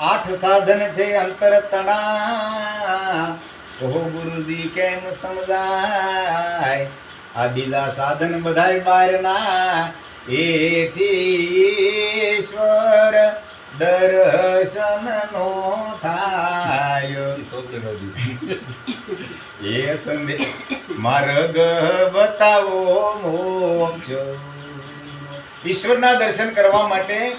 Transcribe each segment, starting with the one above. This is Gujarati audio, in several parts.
આઠ સાધન છે અંતર તણા. ઓહો ગુરુજી કેમ સમજાય? આ બીજા સાધન બધાય બહારના એથી ઈશ્વર દર્શન નો થાય એ સંદે માર્ગ બતાવો મોક્ષ. ઈશ્વરના દર્શન કરવા માટે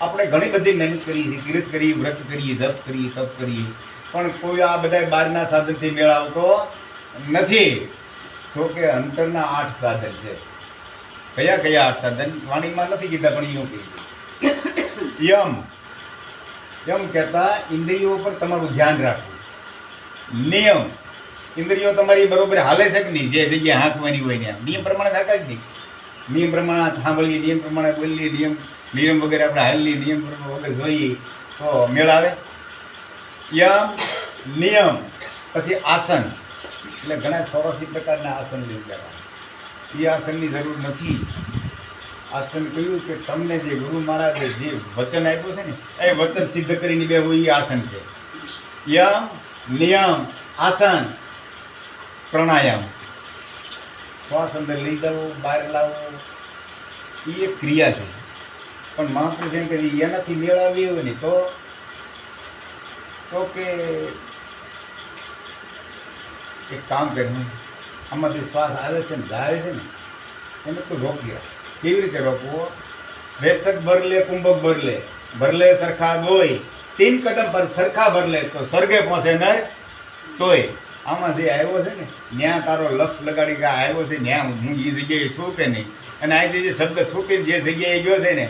આપણે ઘણી બધી મહેનત કરી છે કીર્ત કરીએ વ્રત કરીએ જપ કરીએ તપ કરીએ પણ કોઈ આ બધા બહારના સાધનથી મેળ આવતો નથી. તો કે અંતરના આઠ સાધન છે. કયા કયા આઠ સાધન? વાણીમાં નથી કીધા, પણ એવું યમ. યમ કહેતા ઇન્દ્રિયો પર તમારું ધ્યાન રાખવું. નિયમ. ઇન્દ્રિયો તમારી બરોબર હાલે છે કે નહીં? જે જગ્યાએ હાંકવાની હોય ને નિયમ પ્રમાણે હાંકાય જ નહીં? નિયમ પ્રમાણે સાંભળીએ નિયમ પ્રમાણે બોલીએ નિયમ નિયમ વગેરે આપણે હાલીએ નિયમ વગર જોઈએ તો મેળ આવે. યમ, નિયમ, પછી આસન. એટલે ઘણા ચોરાસી પ્રકારના આસન ગયા એ આસનની જરૂર નથી. આસન કહ્યું કે તમને જે ગુરુ મહારાજે જે વચન આપ્યું છે ને, એ વચન સિદ્ધ કરીને બે એ આસન છે. યમ, નિયમ, આસન, પ્રાણાયામ. શ્વાસ અંદર લઈ જવો, બહાર લાવવો, એ એક ક્રિયા છે. પણ મહાપુરુષ એમ કે એનાથી મેળવી હોય ને તો તો કે એક કામ કરવું આમાંથી શ્વાસ આવે છે ને, જાય છે ને, એને તું રોકી રાખ કેવી રીતે રોકવો? વેસક ભરલે કુંભક ભરલે ભરલે સરખા ગોય. તીન કદમ પર સરખા ભરલે તો સ્વર્ગે પહોંચે નર સોય. આમાં જે આવ્યો છે ને, ન્યા તારો લક્ષ લગાડી કે આવ્યો છે, ન્યા હું એ જગ્યાએ છું કે નહીં? અને અહીંથી જે શબ્દ છૂટીને જે જગ્યાએ ગયો છે ને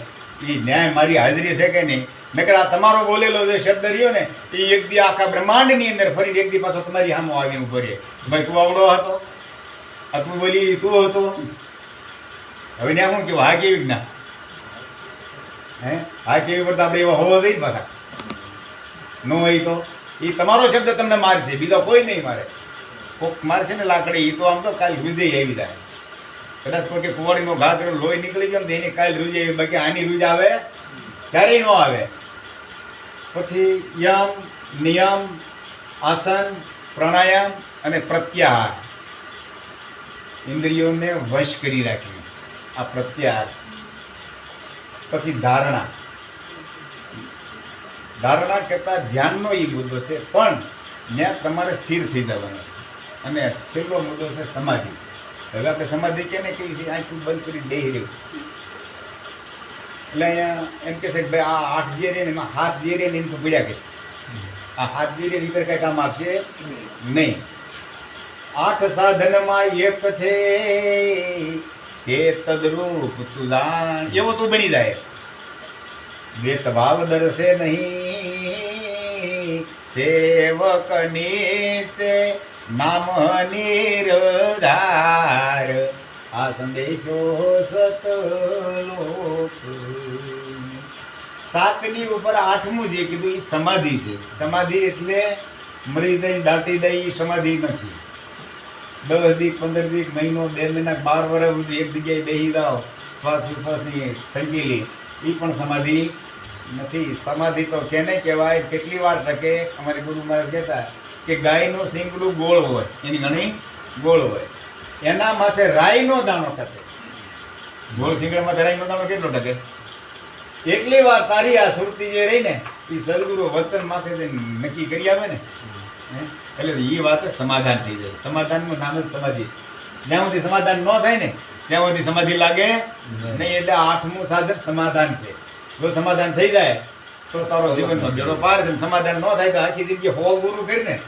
એ ન્યાય મારી હાજરી છે કે નહીં? નકર આ તમારો બોલેલો જે શબ્દ રહ્યો ને એ એક દી આખા બ્રહ્માંડની અંદર ફરીને એક દી પાછો તમારી સામો આવીને ઊભો રહે. ભાઈ, તું આવડો હતો? આ તું બોલી તું હતો? હવે ત્યાં શું કેવું, હા કેવી જ્ઞા હે? હા કેવી પડતા આપણે એવા હોવા જોઈએ પાછા? ન હોય તો? એ તમારો શબ્દ તમને મારશે, બીજો કોઈ નહીં મારે. કોક મારશે ને લાકડી એ તો આમ તો કાલ રૂજે આવી જાય. કદાચ કોઈ કુવાડીનો ઘા કર્યો, લોહી નીકળી ગયો ને એની કાલ રૂજે આવી, બાકી આની રૂજ આવે, ક્યારેય ન આવે. પછી યમ, નિયમ, આસન, પ્રાણાયામ અને પ્રત્યાહાર. ઇન્દ્રિયોને વશ કરી રાખી આ પ્રત્યાહાર. પછી ધારણા. ધારણા કરતાં ધ્યાનનો એ મુદ્દો છે, પણ ત્યાં તમારે સ્થિર થઈ જવાનું. અને છેલ્લો મુદ્દો છે સમાધિ. હવે આપણે સમાધિ કેને કહીએ છીએ? આંખું બંધ કરી બેહી રહ્યું એટલે અહીંયા એમ કે છે કે ભાઈ આ આઠ જે રે ને એમાં હાથ જે રે ને એમ તો પીડ્યા કે. આ હાથ જે રે નીકળ કાંઈ કામ આપશે નહીં. આઠ સાધનમાં એક છે કે તદરૂપ તુલાન એવો તું બની જાય. બે તભાવ દર્શે નહીં. સેવક નીચે નામ નિરધાર આ સંદેશો સતલોક. સાતની ઉપર આઠમું જે કીધું એ સમાધિ છે. સમાધિ એટલે મરી દઈ દાટી દઈ એ સમાધિ નથી. દસ દી, પંદર દી, મહિનો, બે મહિના, બાર વર્ષ એક જગ્યાએ બેસી જાઓ. શ્વાસ વિશ્વાસની સંકેલી. એ પણ સમાધિ નથી. સમાધિ તો કેને કહેવાય. કેટલી વાર ટકે અમારી ગુરુ મહારાજ કહેતા કે ગાયનું સિંગડું ગોળ હોય. એની ઘણી ગોળ હોય. એના માથે રાઈનો દાણો ટકે. ગોળ સિંગડામાં રાઈનો દાણો કેટલો ટકે? એટલી વાર તારી આ સુરતી જે રહી ને એ સદગુરુ વચન માથે નક્કી કરી આવે ને? એટલે એ વાત સમાધાન થઈ જાય. સમાધાનનું નામ જ સમાધિ. જ્યાં સુધી સમાધાન ન થાય ને ત્યાં સુધી સમાધિ લાગે નહીં. એટલે આઠમું સાધન સમાધાન છે. જો સમાધાન થઈ જાય તો તારો જીવનનો સમજણો પાર છે. સમાધાન ન થાય તો આખી જિંદગી હો ગુરુ કરીને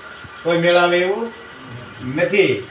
કોઈ મેળાવે એવું નથી.